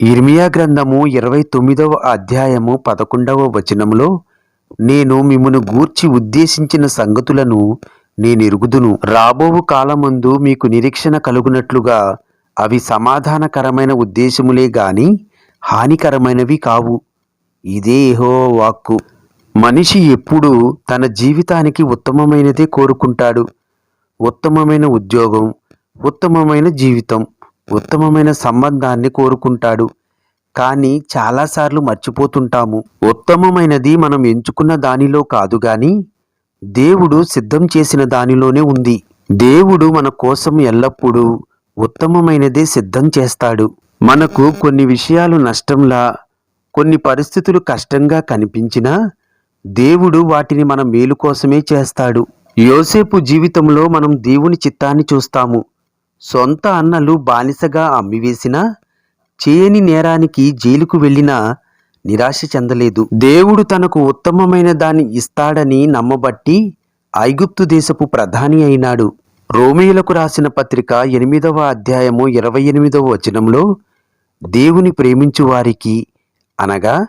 ఇర్మియా గ్రంథము ఇరవై తొమ్మిదవ అధ్యాయము పదకొండవ వచనములో నేను మిమ్మను గూర్చి ఉద్దేశించిన సంగతులను నేనెరుగుదును. రాబోవు కాలమందు మీకు నిరీక్షణ కలుగునట్లుగా అవి సమాధానకరమైన ఉద్దేశములే గాని హానికరమైనవి కావు. ఇదే హో వాక్కు. మనిషి ఎప్పుడూ తన జీవితానికి ఉత్తమమైనదే కోరుకుంటాడు. ఉత్తమమైన ఉద్యోగం ఉత్తమమైన జీవితం. ఉత్తమమైన సంబంధాన్ని కోరుకుంటాడు. కానీ చాలాసార్లు మర్చిపోతుంటాము. ఉత్తమమైనది మనం ఎంచుకున్న దానిలో కాదు గాని దేవుడు సిద్ధం చేసిన దానిలోనే ఉంది. దేవుడు మన కోసం ఎల్లప్పుడూ ఉత్తమమైనదే సిద్ధం చేస్తాడు. మనకు కొన్ని విషయాలు నష్టంలా కొన్ని పరిస్థితులు కష్టంగా కనిపించినా దేవుడు వాటిని మన మేలు కోసమే చేస్తాడు. యోసేపు జీవితంలో మనం దేవుని చిత్తాన్ని చూస్తాము. సొంత అన్నలు బానిసగా అమ్మివేసినా చేయని నేరానికి జైలుకు వెళ్ళినా నిరాశ చెందలేదు. దేవుడు తనకు ఉత్తమమైన దాన్ని ఇస్తాడని నమ్మబట్టి ఐగుప్తు దేశపు ప్రధాని అయినాడు. రోమియులకు రాసిన పత్రిక ఎనిమిదవ అధ్యాయము ఇరవై ఎనిమిదవ వచనంలో దేవుని ప్రేమించు వారికి అనగా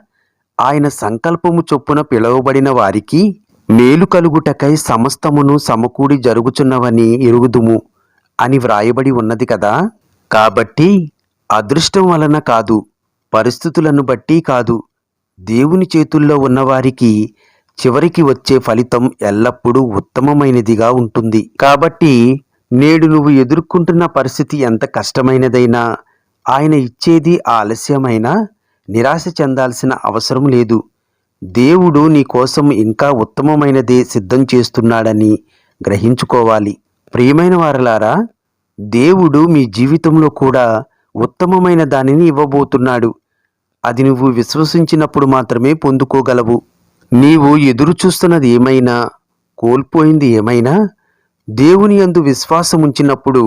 ఆయన సంకల్పము చొప్పున పిలువబడిన వారికి మేలు కలుగుటకై సమస్తమును సమకూడి జరుగుచున్నవని ఎరుగుదుము. అని వ్రాయబడి ఉన్నది కదా? కాబట్టి అదృష్టం వలన కాదు పరిస్థితులను బట్టి కాదు. దేవుని చేతుల్లో ఉన్నవారికి చివరికి వచ్చే ఫలితం ఎల్లప్పుడూ ఉత్తమమైనదిగా ఉంటుంది. కాబట్టి నేడు నువ్వు ఎదుర్కొంటున్న పరిస్థితి ఎంత కష్టమైనదైనా ఆయన ఇచ్చేది ఆలస్యమైనా నిరాశ చెందాల్సిన అవసరం లేదు. దేవుడు నీ కోసం ఇంకా ఉత్తమమైనదే సిద్ధం చేస్తున్నాడని గ్రహించుకోవాలి. ప్రియమైన వారలారా దేవుడు మీ జీవితంలో కూడా ఉత్తమమైన దానిని ఇవ్వబోతున్నాడు. అది నువ్వు విశ్వసించినప్పుడు మాత్రమే పొందుకోగలవు. నీవు ఎదురు చూస్తున్నది ఏమైనా కోల్పోయింది ఏమైనా? దేవుని అందు విశ్వాసం ఉంచినప్పుడు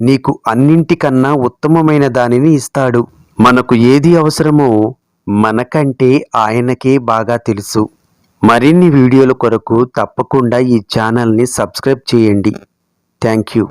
నీకు అన్నింటికన్నా ఉత్తమమైన దానిని ఇస్తాడు. మనకు ఏది అవసరమో మనకంటే ఆయనకే బాగా తెలుసు. మరిన్ని వీడియోల కొరకు తప్పకుండా ఈ ఛానల్ని సబ్స్క్రైబ్ చేయండి. Thank you